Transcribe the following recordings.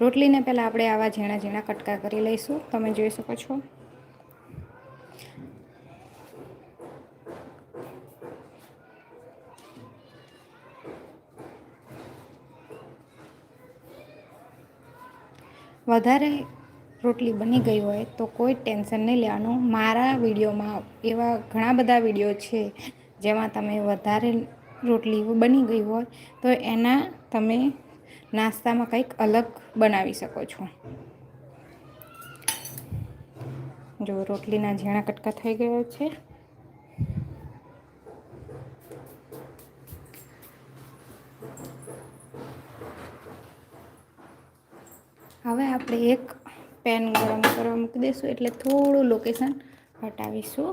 રોટલીને પહેલાં આપણે આવા ઝીણા ઝીણા કટકા કરી લઈશું. તમે જોઈ શકો છો. વધારે રોટલી બની ગઈ હોય તો કોઈ ટેન્શન નહીં લેવાનું. મારા વિડીયોમાં એવા ઘણા બધા વીડિયો છે જેમાં તમે વધારે રોટલી બની ગઈ હોય તો એના તમે નાસ્તામાં કંઈક અલગ બનાવી શકો છો. જો રોટલીના ઝીણા કટકા થઈ ગયા છે. હવે આપણે એક પેન ગરમ કરવા મૂકી દઈશું એટલે થોડું લોકેશન હટાવીશું.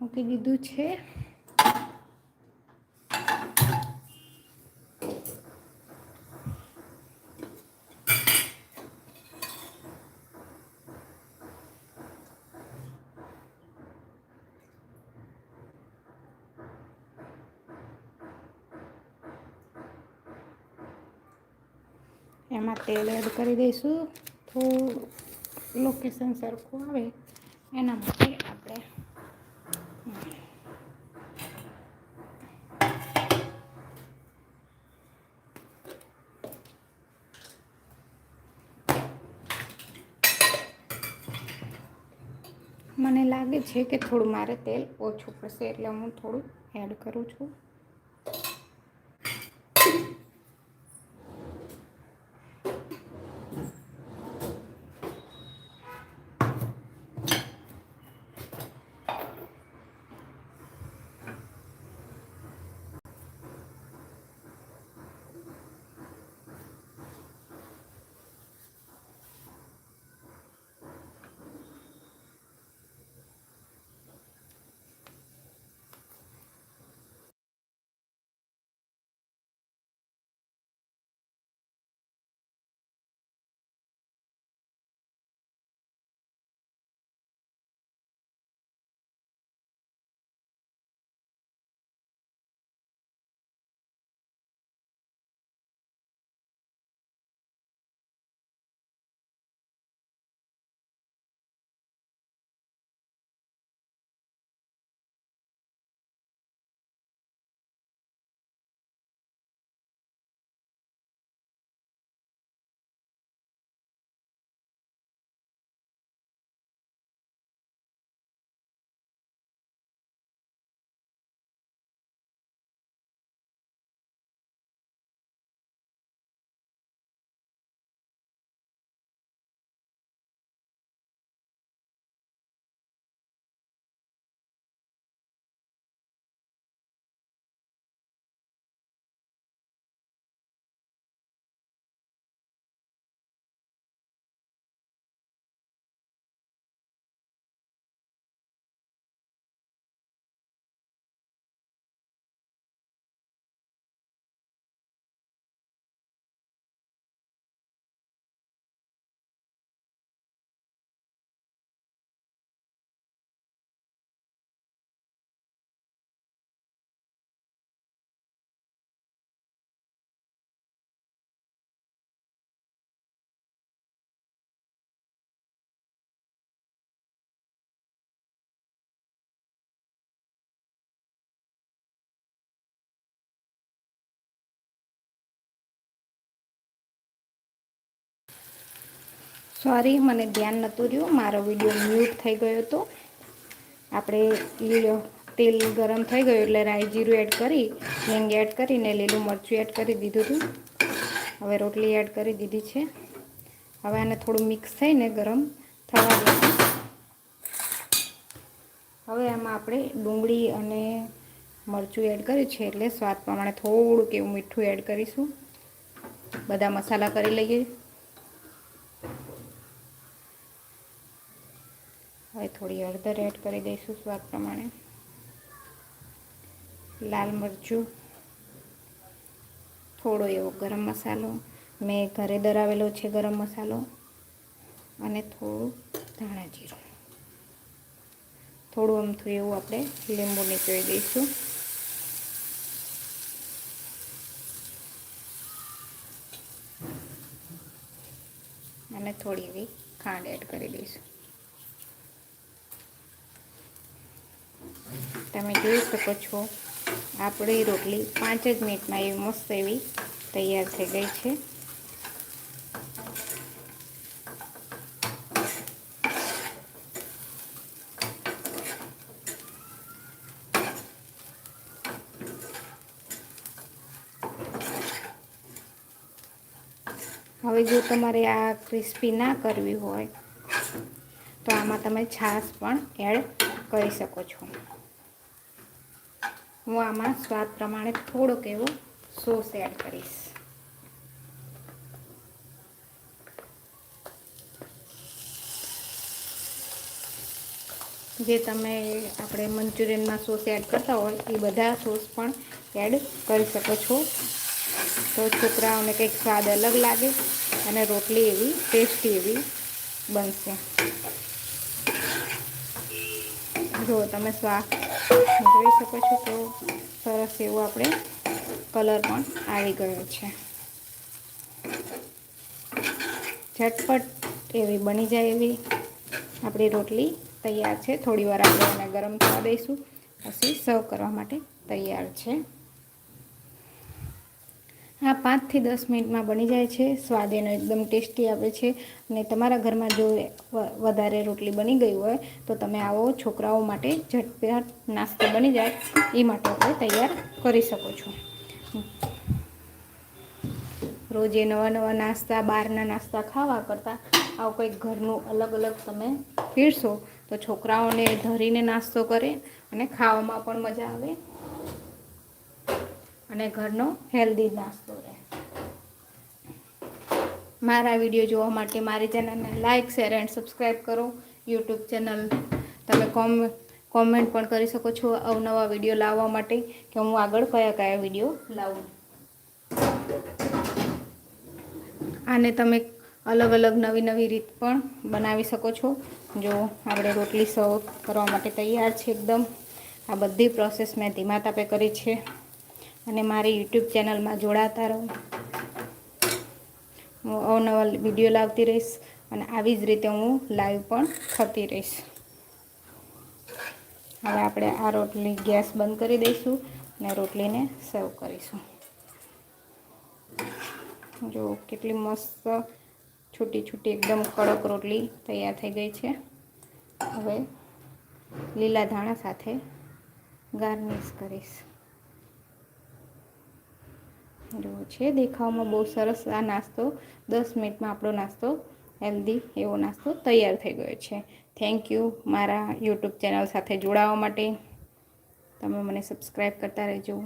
મૂકી દીધું છે. એમાં તેલ એડ કરી દઈશું. થોડું લોકેશન સરખું આવે. એના માટે આપણે મને લાગે છે કે થોડું મારે તેલ ઓછું પડશે એટલે હું થોડું એડ કરું છું. સોરી, મને ધ્યાન નહોતું રહ્યું. મારો વીડિયો મ્યુટ થઈ ગયો હતો. આપણે તેલ ગરમ થઈ ગયું એટલે રાઈ જીરું એડ કરી, હિંગ એડ કરીને લીલું મરચું એડ કરી દીધું હતું. હવે રોટલી એડ કરી દીધી છે. હવે આને થોડું મિક્સ થઈને ગરમ થવા દઈશું હવે આમાં આપણે ડુંગળી અને મરચું એડ કર્યું છે એટલે સ્વાદ પ્રમાણે થોડુંક એવું મીઠું એડ કરીશું. બધા મસાલા કરી લઈએ. હવે થોડી હળદર એડ કરી દઈશું સ્વાદ પ્રમાણે. લાલ મરચું, થોડો એવો ગરમ મસાલો, મેં ઘરે દરાવેલો છે ગરમ મસાલો, અને થોડું ધાણા જીરું. થોડું અમથું એવું આપણે લીંબુ નીચોઈ દઈશું. અને થોડી એવી ખાંડ એડ કરી દઈશું. તમે જોઈ શકો છો, આપણી રોટલી પાંચ જ મિનિટમાં એવી મસ્ત એવી તૈયાર થઈ ગઈ છે. હવે જો તમારે આ ક્રિસ્પી ના કરવી હોય, તો આમાં તમે છાશ પણ એડ કરી શકો છો. હું આમાં સ્વાદ પ્રમાણે થોડોક એવો સોસ એડ કરીશ. જે તમે આપણે મંચુરિયનમાં સોસ એડ કરતા હોય એ બધા સોસ પણ એડ કરી શકો છો. તો છોકરાઓને કંઈક સ્વાદ અલગ લાગે અને રોટલી એવી ટેસ્ટી એવી બનશે. જો તમે સ્વાદ જોઈ શકો છો તો સરસ એવો આપણે કલર પણ આવી ગયો છે. ઝટપટ એવી બની જાય એવી આપણી રોટલી તૈયાર છે. થોડી વાર આપણે એને ગરમ થવા દઈશું. પછી સર્વ કરવા માટે તૈયાર છે. આ પાંચથી દસ મિનિટમાં બની જાય છે. સ્વાદ એનો એકદમ ટેસ્ટી આવે છે. અને તમારા ઘરમાં જો વધારે રોટલી બની ગઈ હોય, તો તમે આવો છોકરાઓ માટે ઝટપટ નાસ્તો બની જાય. એ માટે આપણે તૈયાર કરી શકો છો. રોજે નવા નવા નાસ્તા, બહારના નાસ્તા ખાવા કરતાં આવું કંઈક ઘરનું અલગ અલગ તમે પીરશો તો છોકરાઓને ધરીને નાસ્તો કરે અને ખાવામાં પણ મજા આવે. અને ઘરનો હેલ્ધી નાસ્તો રહે. મારા વીડિયો જોવા માટે મારી ચેનલને લાઇક શેર એન્ડ સબસ્ક્રાઈબ કરો. યુટ્યુબ ચેનલ તમે કોમ કોમેન્ટ પણ કરી શકો છો અવનવા વીડિયો લાવવા માટે કે હું આગળ કયા કયા વીડિયો લાવું. આને તમે અલગ અલગ નવી નવી રીત પણ બનાવી શકો છો. જો આપણે રોટલી સર્વ કરવા માટે તૈયાર છે એકદમ. આ બધી પ્રોસેસ મેં ધીમા તાપે કરી છે. અને મારી યુટ્યુબ ચેનલમાં જોડાતા રહો. હું અવનવા વીડિયો લાવતી રહીશ અને આવી જ રીતે હું લાઈવ પણ થતી રહીશ. હવે આપણે આ રોટલી ગેસ બંધ કરી દઈશું અને રોટલીને સર્વ કરીશું. જો કેટલી મસ્ત છૂટી છૂટી એકદમ કડક રોટલી તૈયાર થઈ ગઈ છે. હવે લીલા ધાણા સાથે ગાર્નિશ કરીશ. જો છે. દેખાવમાં બહુ સરસ આ નાસ્તો, દસ મિનિટમાં આપણો નાસ્તો, હેલ્ધી એવો નાસ્તો તૈયાર થઈ ગયો છે. થેન્ક યુ મારા યુટ્યુબ ચેનલ સાથે જોડાવા માટે. તમે મને સબસ્ક્રાઈબ કરતા રહેજો.